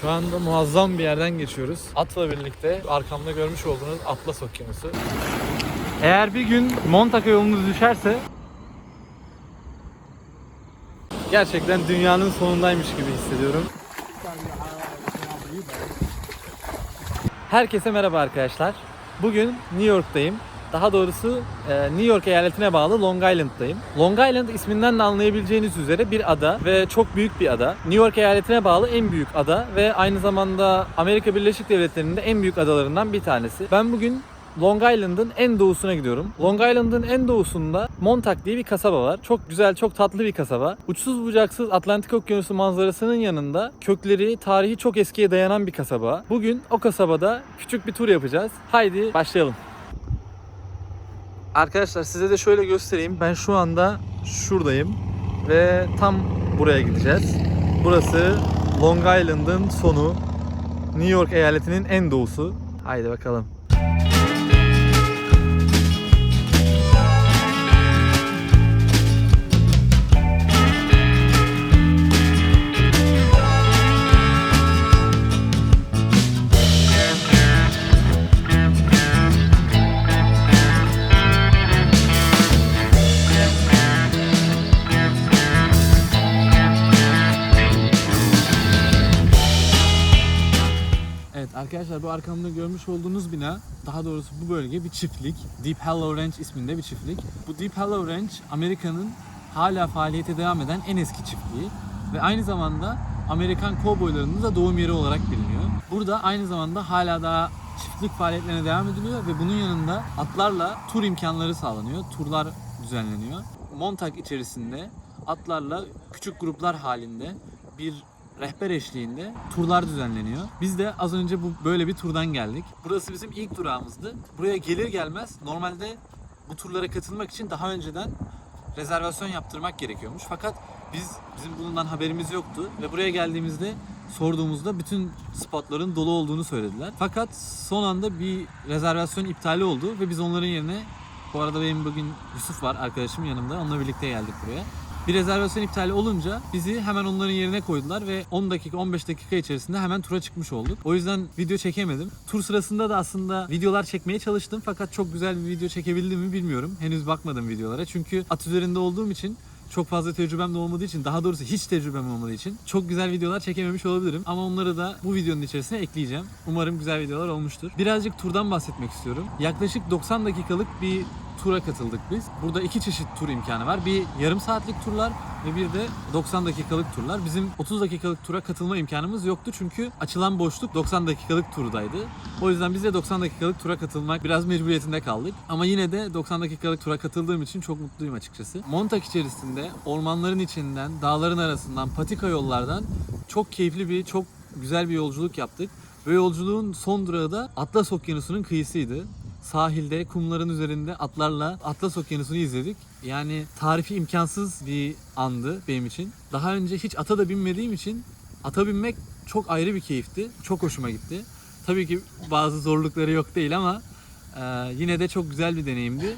Şu anda muazzam bir yerden geçiyoruz. Atla birlikte arkamda görmüş olduğunuz Atlas Okyanusu. Eğer bir gün Montaka yolunuz düşerse gerçekten dünyanın sonundaymış gibi hissediyorum. Herkese merhaba arkadaşlar. Bugün New York'tayım. Daha doğrusu e, New York eyaletine bağlı Long Island'dayım. Long Island isminden de anlayabileceğiniz üzere bir ada ve çok büyük bir ada. New York eyaletine bağlı en büyük ada ve aynı zamanda Amerika Birleşik Devletleri'nin de en büyük adalarından bir tanesi. Ben bugün Long Island'ın en doğusuna gidiyorum. Long Island'ın en doğusunda Montauk diye bir kasaba var. Çok güzel, çok tatlı bir kasaba. Uçsuz bucaksız Atlantik Okyanusu manzarasının yanında kökleri, tarihi çok eskiye dayanan bir kasaba. Bugün o kasabada küçük bir tur yapacağız. Haydi başlayalım. Arkadaşlar size de şöyle göstereyim. Ben şu anda şuradayım ve tam buraya gideceğiz. Burası Long Island'ın sonu. New York eyaletinin en doğusu. Haydi bakalım. Arkadaşlar bu arkamda görmüş olduğunuz bina daha doğrusu bu bölge bir çiftlik. Deep Hollow Ranch isminde bir çiftlik. Bu Deep Hollow Ranch Amerika'nın hala faaliyete devam eden en eski çiftliği ve aynı zamanda Amerikan kovboylarının da doğum yeri olarak biliniyor. Burada aynı zamanda hala daha çiftlik faaliyetlerine devam ediliyor ve bunun yanında atlarla tur imkanları sağlanıyor. Turlar düzenleniyor. Montauk içerisinde atlarla küçük gruplar halinde bir rehber eşliğinde turlar düzenleniyor. Biz de az önce bu böyle bir turdan geldik. Burası bizim ilk durağımızdı. Buraya gelir gelmez normalde bu turlara katılmak için daha önceden rezervasyon yaptırmak gerekiyormuş. Fakat biz bizim bundan haberimiz yoktu ve buraya geldiğimizde sorduğumuzda bütün spotların dolu olduğunu söylediler. Fakat son anda bir rezervasyon iptali oldu ve biz onların yerine bu arada benim bugün Yusuf var arkadaşım yanımda. Onunla birlikte geldik buraya. Bir rezervasyon iptali olunca bizi hemen onların yerine koydular ve 10 dakika 15 dakika içerisinde hemen tura çıkmış olduk. O yüzden video çekemedim. Tur sırasında da aslında videolar çekmeye çalıştım fakat çok güzel bir video çekebildim mi bilmiyorum. Henüz bakmadım videolara. Çünkü at üzerinde olduğum için çok fazla tecrübem de olmadığı için daha doğrusu hiç tecrübem olmadığı için çok güzel videolar çekememiş olabilirim. Ama onları da bu videonun içerisine ekleyeceğim. Umarım güzel videolar olmuştur. Birazcık turdan bahsetmek istiyorum. Yaklaşık 90 dakikalık bir tura katıldık biz. Burada iki çeşit tur imkanı var. Bir yarım saatlik turlar ve bir de 90 dakikalık turlar. Bizim 30 dakikalık tura katılma imkanımız yoktu çünkü açılan boşluk 90 dakikalık turdaydı. O yüzden biz de 90 dakikalık tura katılmak biraz mecburiyetinde kaldık. Ama yine de 90 dakikalık tura katıldığım için çok mutluyum açıkçası. Montak içerisinde ormanların içinden, dağların arasından, patika yollardan çok keyifli bir, çok güzel bir yolculuk yaptık. Ve yolculuğun son durağı da Atlas Okyanusu'nun kıyısıydı sahilde kumların üzerinde atlarla Atlas Okyanusu'nu izledik. Yani tarifi imkansız bir andı benim için. Daha önce hiç ata da binmediğim için ata binmek çok ayrı bir keyifti. Çok hoşuma gitti. Tabii ki bazı zorlukları yok değil ama e, yine de çok güzel bir deneyimdi.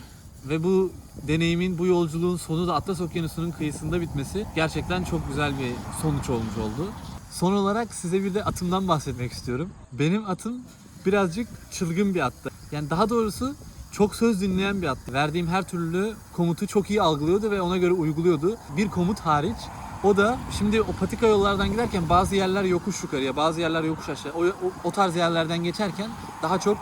Ve bu deneyimin, bu yolculuğun sonu da Atlas Okyanusu'nun kıyısında bitmesi gerçekten çok güzel bir sonuç olmuş oldu. Son olarak size bir de atımdan bahsetmek istiyorum. Benim atım birazcık çılgın bir attı. Yani daha doğrusu çok söz dinleyen bir attı. Verdiğim her türlü komutu çok iyi algılıyordu ve ona göre uyguluyordu. Bir komut hariç. O da şimdi o patika yollardan giderken bazı yerler yokuş yukarıya, bazı yerler yokuş aşağı. O, o, o tarz yerlerden geçerken daha çok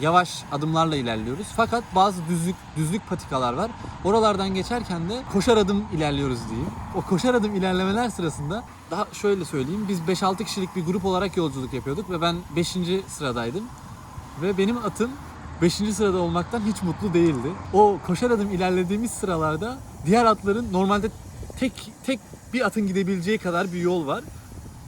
yavaş adımlarla ilerliyoruz. Fakat bazı düzlük düzlük patikalar var. Oralardan geçerken de koşar adım ilerliyoruz diyeyim. O koşar adım ilerlemeler sırasında daha şöyle söyleyeyim. Biz 5-6 kişilik bir grup olarak yolculuk yapıyorduk ve ben 5. sıradaydım. Ve benim atım 5. sırada olmaktan hiç mutlu değildi. O koşar adım ilerlediğimiz sıralarda diğer atların normalde tek tek bir atın gidebileceği kadar bir yol var.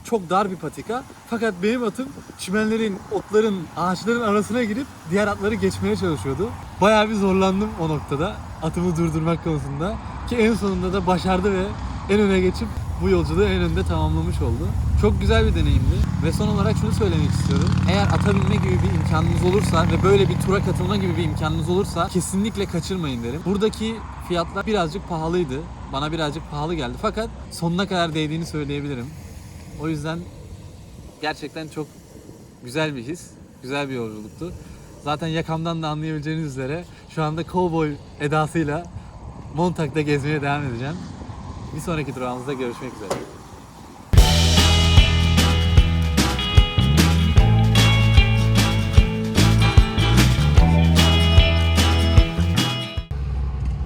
Çok dar bir patika. Fakat benim atım çimenlerin, otların, ağaçların arasına girip diğer atları geçmeye çalışıyordu. Bayağı bir zorlandım o noktada atımı durdurmak konusunda. Ki en sonunda da başardı ve en öne geçip bu yolculuğu en önde tamamlamış oldu. Çok güzel bir deneyimdi. Ve son olarak şunu söylemek istiyorum. Eğer ata binme gibi bir imkanınız olursa ve böyle bir tura katılma gibi bir imkanınız olursa kesinlikle kaçırmayın derim. Buradaki fiyatlar birazcık pahalıydı. Bana birazcık pahalı geldi. Fakat sonuna kadar değdiğini söyleyebilirim. O yüzden gerçekten çok güzel bir his, güzel bir yolculuktu. Zaten yakamdan da anlayabileceğiniz üzere şu anda cowboy edasıyla Montag'da gezmeye devam edeceğim. Bir sonraki durağımızda görüşmek üzere.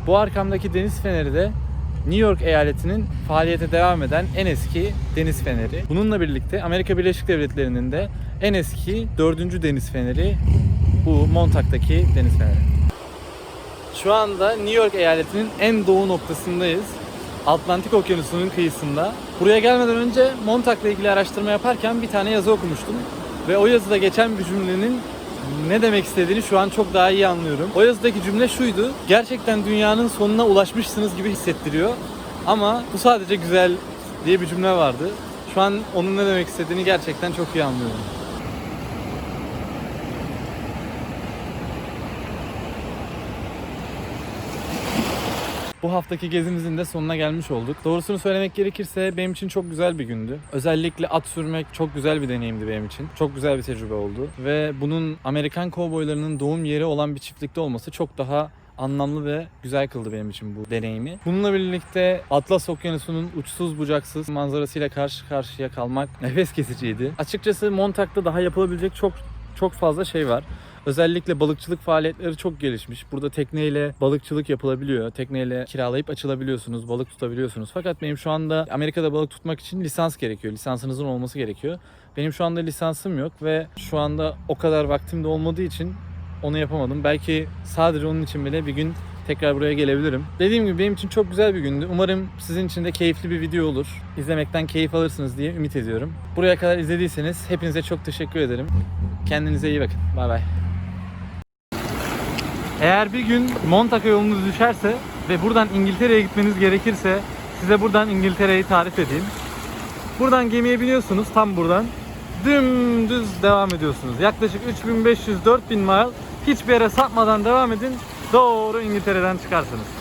Bu arkamdaki deniz feneri de New York eyaletinin faaliyete devam eden en eski deniz feneri. Bununla birlikte Amerika Birleşik Devletleri'nin de en eski dördüncü deniz feneri bu Montag'daki deniz feneri. Şu anda New York eyaletinin en doğu noktasındayız. Atlantik Okyanusu'nun kıyısında. Buraya gelmeden önce Montag'la ilgili araştırma yaparken bir tane yazı okumuştum. Ve o yazıda geçen bir cümlenin ne demek istediğini şu an çok daha iyi anlıyorum. O yazıdaki cümle şuydu. Gerçekten dünyanın sonuna ulaşmışsınız gibi hissettiriyor. Ama bu sadece güzel diye bir cümle vardı. Şu an onun ne demek istediğini gerçekten çok iyi anlıyorum. Bu haftaki gezimizin de sonuna gelmiş olduk. Doğrusunu söylemek gerekirse benim için çok güzel bir gündü. Özellikle at sürmek çok güzel bir deneyimdi benim için. Çok güzel bir tecrübe oldu. Ve bunun Amerikan kovboylarının doğum yeri olan bir çiftlikte olması çok daha anlamlı ve güzel kıldı benim için bu deneyimi. Bununla birlikte Atlas Okyanusu'nun uçsuz bucaksız manzarasıyla karşı karşıya kalmak nefes kesiciydi. Açıkçası Montag'da daha yapılabilecek çok çok fazla şey var. Özellikle balıkçılık faaliyetleri çok gelişmiş. Burada tekneyle balıkçılık yapılabiliyor. Tekneyle kiralayıp açılabiliyorsunuz, balık tutabiliyorsunuz. Fakat benim şu anda Amerika'da balık tutmak için lisans gerekiyor. Lisansınızın olması gerekiyor. Benim şu anda lisansım yok ve şu anda o kadar vaktim de olmadığı için onu yapamadım. Belki sadece onun için bile bir gün tekrar buraya gelebilirim. Dediğim gibi benim için çok güzel bir gündü. Umarım sizin için de keyifli bir video olur. İzlemekten keyif alırsınız diye ümit ediyorum. Buraya kadar izlediyseniz hepinize çok teşekkür ederim. Kendinize iyi bakın. Bay bay. Eğer bir gün Montaka yolunuz düşerse ve buradan İngiltere'ye gitmeniz gerekirse size buradan İngiltere'yi tarif edeyim. Buradan gemiye biniyorsunuz tam buradan. Dümdüz devam ediyorsunuz. Yaklaşık 3500-4000 mile hiçbir yere sapmadan devam edin. Doğru İngiltere'den çıkarsınız.